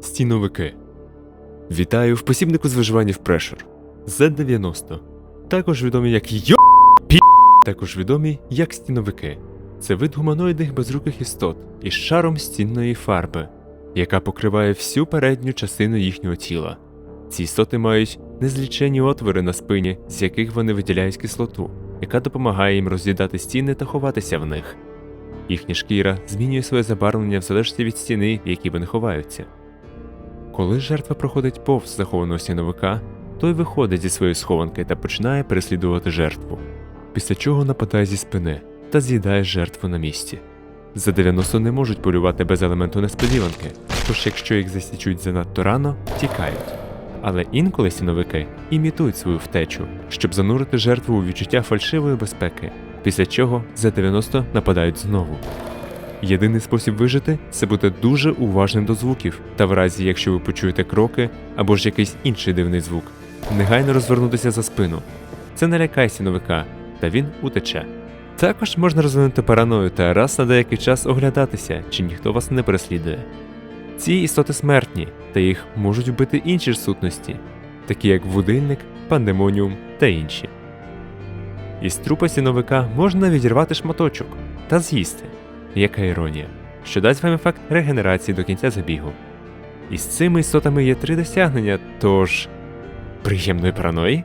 Стіновики. Вітаю в посібнику з виживання в Pressure. Z90. Також відомі як Йо. Пі. Також відомі як стіновики. Це вид гуманоїдних безруких істот із шаром стінної фарби, яка покриває всю передню частину їхнього тіла. Ці істоти мають незлічені отвори на спині, з яких вони виділяють кислоту, яка допомагає їм роз'їдати стіни та ховатися в них. Їхня шкіра змінює своє забарвлення в залежності від стіни, в якій вони ховаються. Коли жертва проходить повз захованого стіновика, той виходить зі своєї схованки та починає переслідувати жертву, після чого нападає зі спини та з'їдає жертву на місці. За 90 не можуть полювати без елементу несподіванки, тож якщо їх засічуть занадто рано, тікають. Але інколи стіновики імітують свою втечу, щоб занурити жертву у відчуття фальшивої безпеки, після чого за 90 нападають знову. Єдиний спосіб вижити це бути дуже уважним до звуків, та в разі, якщо ви почуєте кроки або ж якийсь інший дивний звук, негайно розвернутися за спину. Це не лякає сіновика, та він утече. Також можна розвинути параною та раз на деякий час оглядатися, чи ніхто вас не переслідує. Ці істоти смертні, та їх можуть вбити інші ж сутності, такі як будильник, пандемоніум та інші. Із трупа сіновика можна відірвати шматочок та з'їсти. Яка іронія, що дасть вам ефект регенерації до кінця забігу. І з цими істотами є три досягнення, тож приємної параної.